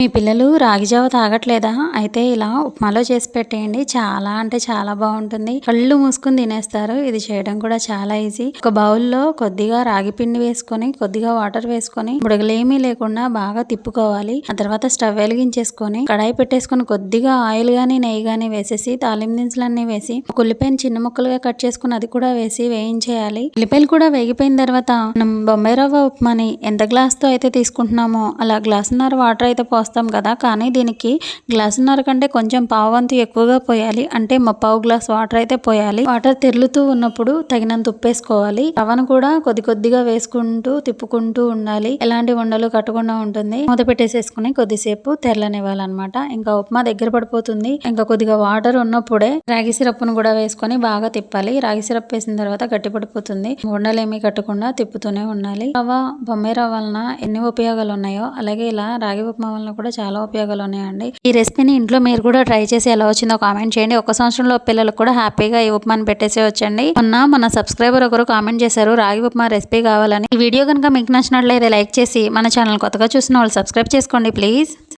మీ పిల్లలు రాగి జావ తాగట్లేదా? అయితే ఇలా ఉప్మాలో చేసి పెట్టేయండి. చాలా అంటే చాలా బాగుంటుంది. కళ్ళు మూసుకుని తినేస్తారు. ఇది చేయడం కూడా చాలా ఈజీ. ఒక బౌల్లో కొద్దిగా రాగి పిండి వేసుకొని కొద్దిగా వాటర్ వేసుకొని బుడగలేమీ లేకుండా బాగా తిప్పుకోవాలి. ఆ తర్వాత స్టవ్ వెలిగించేసుకొని కడాయి పెట్టేసుకొని కొద్దిగా ఆయిల్ గానీ నెయ్యి గానీ వేసేసి తాలింపు దినుసులన్నీ వేసి ఒక చిన్న ముక్కలుగా కట్ చేసుకుని అది కూడా వేసి వేయించేయాలి. ఉల్లిపాయలు కూడా వేగిపోయిన తర్వాత మనం బొంబాయి రవ్వ ఉప్మాని ఎంత గ్లాస్తో అయితే తీసుకుంటున్నామో అలా గ్లాసున్నర వాటర్ అయితే పోస్తాం. కదా. కానీ దీనికి గ్లాసున్నర కంటే కొంచెం పావు వంతు ఎక్కువగా పోయాలి. అంటే మా పావు గ్లాస్ వాటర్ అయితే పోయాలి. వాటర్ తెరులుతూ ఉన్నప్పుడు తగినంత ఉప్పు వేసుకోవాలి. రవ్వను కూడా కొద్ది కొద్దిగా వేసుకుంటూ తిప్పుకుంటూ ఉండాలి. ఎలాంటి ఉండలు కట్టకుండా ఉంటుంది. మూత పెట్టేసేసుకుని కొద్దిసేపు తెరలనివ్వాలన్నమాట. ఇంకా ఉప్మా దగ్గర పడిపోతుంది. ఇంకా కొద్దిగా వాటర్ ఉన్నప్పుడే రాగి సిరప్ను కూడా వేసుకొని బాగా తిప్పాలి. రాగి సిరప్ వేసిన తర్వాత గట్టి పడిపోతుంది. ఉండలేమీ కట్టకుండా తిప్పుతూనే ఉండాలి. రవ్వ బొమ్మే రవ్వ వలన ఎన్ని ఉపయోగాలు ఉన్నాయో అలాగే ఇలా రాగి ఉప్మా వలన కూడా చాలా ఉపయోగాలు ఉన్నాయండి. ఈ రెసిపీని ఇంట్లో మీరు కూడా ట్రై చేసి ఎలా వచ్చిందో కామెంట్ చేయండి. ఒక సంవత్సరంలో పిల్లలకు కూడా హ్యాపీగా ఈ ఉప్మాని పెట్టేసి వచ్చండి మొన్న మన సబ్స్క్రైబర్ ఒకరు కామెంట్ చేశారు రాగి ఉప్మా రెసిపీ కావాలని. ఈ వీడియో కనుక మీకు నచ్చినట్లయితే లైక్ చేసి మన ఛానల్ కొత్తగా చూసిన వాళ్ళు సబ్స్క్రైబ్ చేసుకోండి ప్లీజ్.